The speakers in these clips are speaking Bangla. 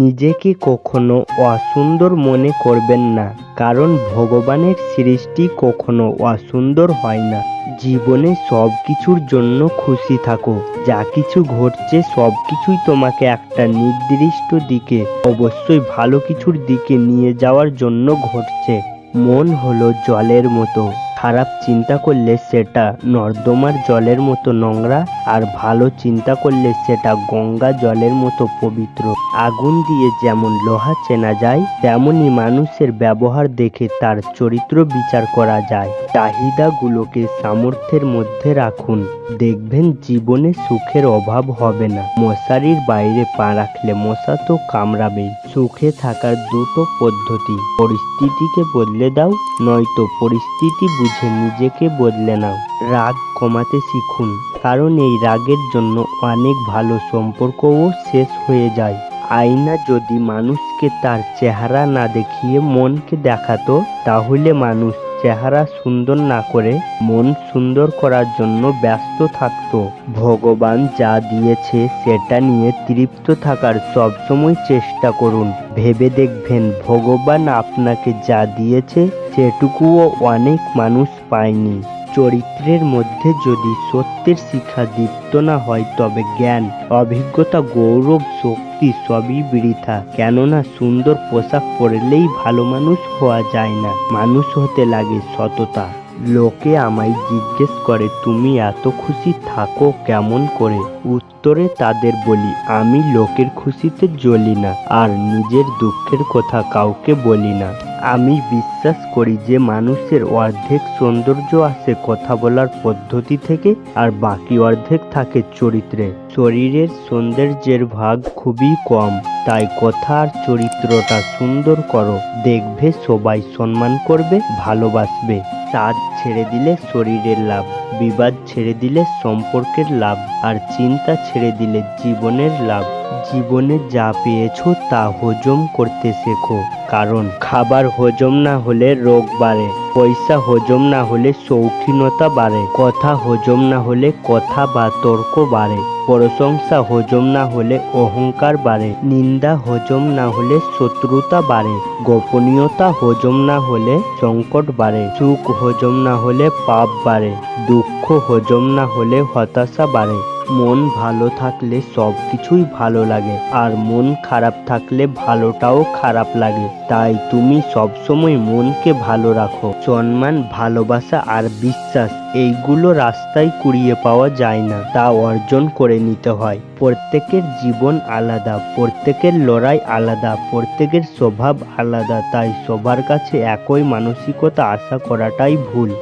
নিজেকে কখনো অসুন্দর মনে করবেন না, কারণ ভগবানের সৃষ্টি কখনো অসুন্দর হয় না। জীবনে সব কিছুর জন্য খুশি থাকো, যা কিছু ঘটছে সব কিছুই তোমাকে একটা নির্দিষ্ট দিকে, অবশ্যই ভালো কিছুর দিকে নিয়ে যাওয়ার জন্য ঘটছে। মন হলো জলের মতো। খারাপ চিন্তা করলে সেটা নর্দমার জলের মতো নোংরা, আর ভালো চিন্তা করলে সেটা গঙ্গা জলের মতো পবিত্র। আগুন দিয়ে যেমন লোহা চেনা যায়, তেমনি মানুষের ব্যবহার দেখে তার চরিত্র বিচার করা যায়। চাহিদাগুলোকে সামর্থ্যের মধ্যে রাখুন। দেখবেন জীবনে সুখের অভাব হবে না। মশারির বাইরে পা রাখলে মশা তো কামড়াবেই। সুখে থাকার দুটো পদ্ধতি, পরিস্থিতিকে বদলে দাও, নয়তো পরিস্থিতি বুঝে নিজেকে বদলে নাও। রাগ কমাতে শিখুন, কারণ এই রাগের জন্য অনেক ভালো সম্পর্কও শেষ হয়ে যায়। আয়না যদি মানুষকে তার চেহারা না দেখিয়ে মনকে দেখাতো, তাহলে মানুষ চেহারা সুন্দর না করে মন সুন্দর করার জন্য ব্যস্ত থাকত। ভগবান যা দিয়েছে সেটা নিয়ে তৃপ্ত থাকার সবসময় চেষ্টা করুন। ভেবে দেখবেন ভগবান আপনাকে যা দিয়েছে সেটুকুও অনেক মানুষ পায়নি। চরিত্রের মধ্যে যদি সত্যের শিক্ষা দীপ্ত না হয়, তবে জ্ঞান, অভিজ্ঞতা, গৌরব, শক্তি সবই বৃথা। কেননা সুন্দর পোশাক পরলেই ভালো মানুষ হওয়া যায় না। মানুষ হতে লাগে সততা। লোকে আমায় জিজ্ঞেস করে, তুমি এত খুশি থাকো কেমন করে? উত্তরে তাদের বলি, আমি লোকের খুশিতে জ্বলি না, আর নিজের দুঃখের কথা কাউকে বলি না। আমি বিশ্বাস করি যে মানুষের অর্ধেক সৌন্দর্য আসে কথা বলার পদ্ধতি থেকে আর বাকি অর্ধেক থাকে চরিত্রে। শরীরের সৌন্দর্যের ভাগ খুবই কম, তাই কথা আর চরিত্রটা সুন্দর করো। দেখবে সবাই সম্মান করবে, ভালোবাসবে। সাজ ছেড়ে দিলে শরীরের লাভ, বিবাদ ছেড়ে দিলে সম্পর্কের লাভ, আর চিন্তা ছেড়ে দিলে জীবনের লাভ। জীবনে যা পেয়েছ তা হজম করতে শেখো, কারণ খাবার হজম না হলে রোগ বাড়ে। পয়সা হজম না হলে শৌখিনতা বাড়ে, কথা হজম না হলে কথা বা তর্ক বাড়ে, প্রশংসা হজম না হলে অহংকার বাড়ে, নিন্দা হজম না হলে শত্রুতা বাড়ে, গোপনীয়তা হজম না হলে সংকট বাড়ে, সুখ হজম না হলে পাপ বাড়ে, দুঃখ হজম না হলে হতাশা বাড়ে। মন ভালো থাকলে সব কিছুই ভালো লাগে, আর মন খারাপ থাকলে ভালোটাও খারাপ লাগে। তাই তুমি সবসময় মনকে ভালো রাখো। সম্মান, ভালোবাসা আর বিশ্বাস, এইগুলো রাস্তায় কুড়িয়ে পাওয়া যায় না। তা অর্জন করে নিতে হয়। প্রত্যেকের জীবন আলাদা, প্রত্যেকের লড়াই আলাদা, প্রত্যেকের স্বভাব আলাদা। তাই সবার কাছে একই মানসিকতা আশা করাটাই ভুল।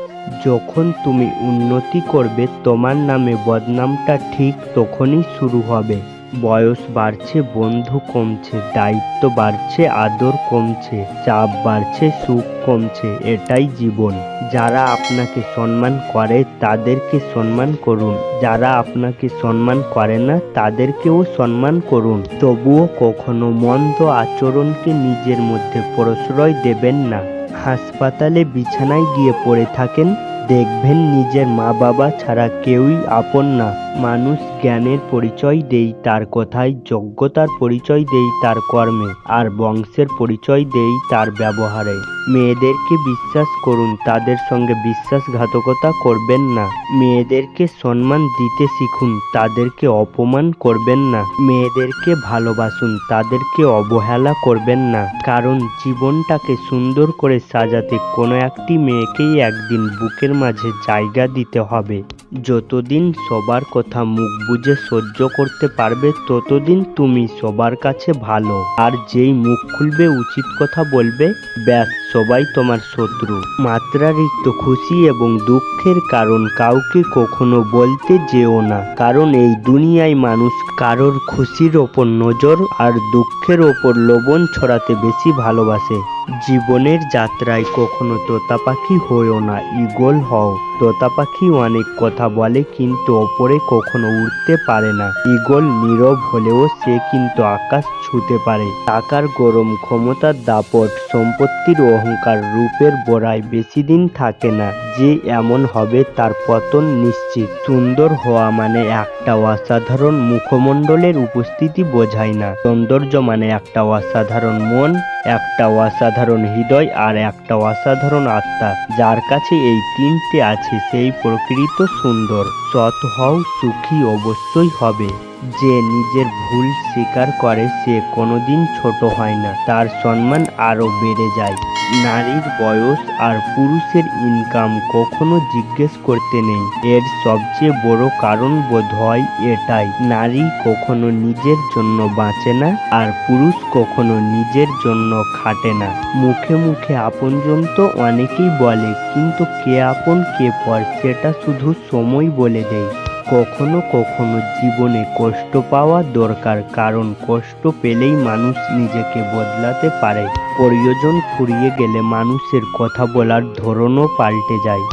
যখন তুমি উন্নতি করবে, তোমার নামে বদনামটা ঠিক তখনই শুরু হবে। বয়স বাড়ছে, বন্ধু কমছে, দায়িত্ব বাড়ছে, আদর কমছে, চাপ বাড়ছে, সুখ কমছে, এটাই জীবন। যারা আপনাকে সম্মান করে, তাদেরকে সম্মান করুন। যারা আপনাকে সম্মান করে না, তাদেরকেও সম্মান করুন। তবুও কখনো মন্দ আচরণকে নিজের মধ্যে প্রশ্রয় দেবেন না। হাসপাতালে বিছানায় গিয়ে পড়ে থাকেন দেখবেন নিজের মা বাবা ছাড়া কেউই আপন না। মানুষ জ্ঞানের পরিচয় দেই, তার কথায় যোগ্যতার পরিচয় দেই তার কর্মে, আর বংশের পরিচয় দেই তার ব্যবহারে। মেয়েদেরকে বিশ্বাস করুন, তাদের সঙ্গে বিশ্বাসঘাতকতা করবেন না। মেয়েদেরকে সম্মান দিতে শিখুন, তাদেরকে অপমান করবেন না। মেয়েদেরকে ভালোবাসুন, তাদেরকে অবহেলা করবেন না। কারণ জীবনটাকে সুন্দর করে সাজাতে কোনো একটি মেয়েকেই একদিন বুকের মাঝে জায়গা দিতে হবে। যতদিন সবার কথা মুখ বুজে সহ্য করতে পারবে, ততদিন তুমি সবার কাছে ভালো। আর যেই মুখ খুলবে, উচিত কথা বলবে, ব্যাস, সবাই তোমার শত্রু। মাত্রারিক্ত খুশি এবং দুঃখের কারণ কাউকে কখনো বলতে যেও না। কারণ এই দুনিয়ায় মানুষ কারোর খুশির ওপর নজর আর দুঃখের ওপর লবণ ছড়াতে বেশি ভালোবাসে। জীবনের যাত্রায় কখনো তোতা পাখি হয়েও না, ঈগল হও। তোতা পাখি অনেক কথা বলে কিন্তু ওপরে কখনো উঠতে পারে না। ঈগল নীরব হলেও সে কিন্তু আকাশ ছুঁতে পারে। টাকার গরম ক্ষমতার দাপট, সম্পত্তির অহংকার রূপের বোড়ায় বেশি দিন থাকে না। যে এমন হবে তার পতন নিশ্চিত। সুন্দর হওয়া মানে একটা অসাধারণ মুখমণ্ডলের উপস্থিতি বোঝায় না। সৌন্দর্য মানে একটা অসাধারণ মন, একটা অসাধারণ হৃদয় আর একটা অসাধারণ আত্মা, যার কাছে এই তিনটে আছে সেই প্রকৃত সুন্দর। সৎ হও, সুখী অবশ্যই হবে। যে নিজের ভুল স্বীকার করে, সে কোনোদিন ছোট হয় না। তার সম্মান আরও বেড়ে যায়। নারীর বয়স আর পুরুষের ইনকাম কখনো জিজ্ঞেস করতে নেই। এর সবচেয়ে বড় কারণ বোধ হয় এটাই। নারী কখনো নিজের জন্য বাঁচে না আর পুরুষ কখনো নিজের জন্য খাটে না। মুখে মুখে আপনজন তো অনেকেই বলে, কিন্তু কে আপন কে পর সেটা শুধু সময় বলে দেয়। কখনো কখনো জীবনে কষ্ট পাওয়া দরকার, কারণ কষ্ট পেলেই মানুষ নিজেকে বদলাতে পারে। প্রয়োজন ফুরিয়ে গেলে মানুষের কথা বলার ধরনও পাল্টে যায়।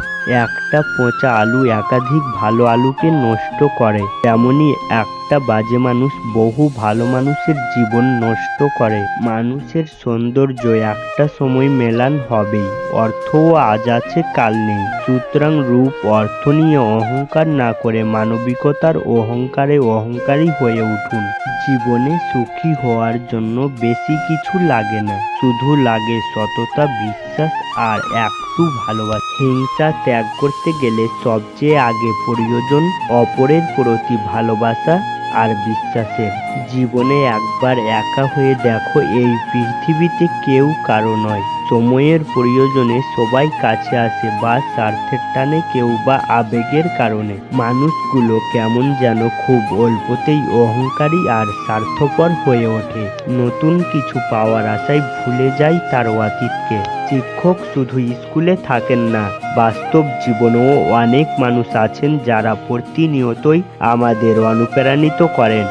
একটা পচা আলু একাধিক ভালো আলুকে নষ্ট করে, তেমনি একটা বাজে মানুষ বহু ভালো মানুষের জীবন নষ্ট করে। মানুষের সৌন্দর্য একটা সময় মেলান হবেই, অর্থও আজ আছে, কাল নেই। সুতরাং রূপ, অর্থ নিয়ে অহংকার না করে মানবিকতার অহংকারে অহংকারী হয়ে উঠুন। জীবনে সুখী হওয়ার জন্য বেশি কিছু লাগে না, শুধু লাগে সততা, বিশ্বাস আর একটু ভালোবাসা। হিংসা ত্যাগ করতে গেলে সবচেয়ে আগে প্রয়োজন অপরের প্রতি ভালোবাসা আর বিশ্বাসের। জীবনে একবার একা হয়ে দেখো, এই পৃথিবীতে কেউ কারও নয়। সময়ের প্রয়োজনে সবাই কাছে আসে, বা স্বার্থের টানে কেউ বা আবেগের কারণে। মানুষগুলো কেমন যেন খুব অল্পতেই অহংকারী আর স্বার্থপর হয়ে ওঠে। নতুন কিছু পাওয়ার আশায় ভুলে যায় তার অতীতকে। শিক্ষক শুধু স্কুলে থাকেন না বাস্তব জীবনেও অনেক মানুষ আছেন যারা প্রতিনিয়তই আমাদের অনুপ্রাণিত করেন।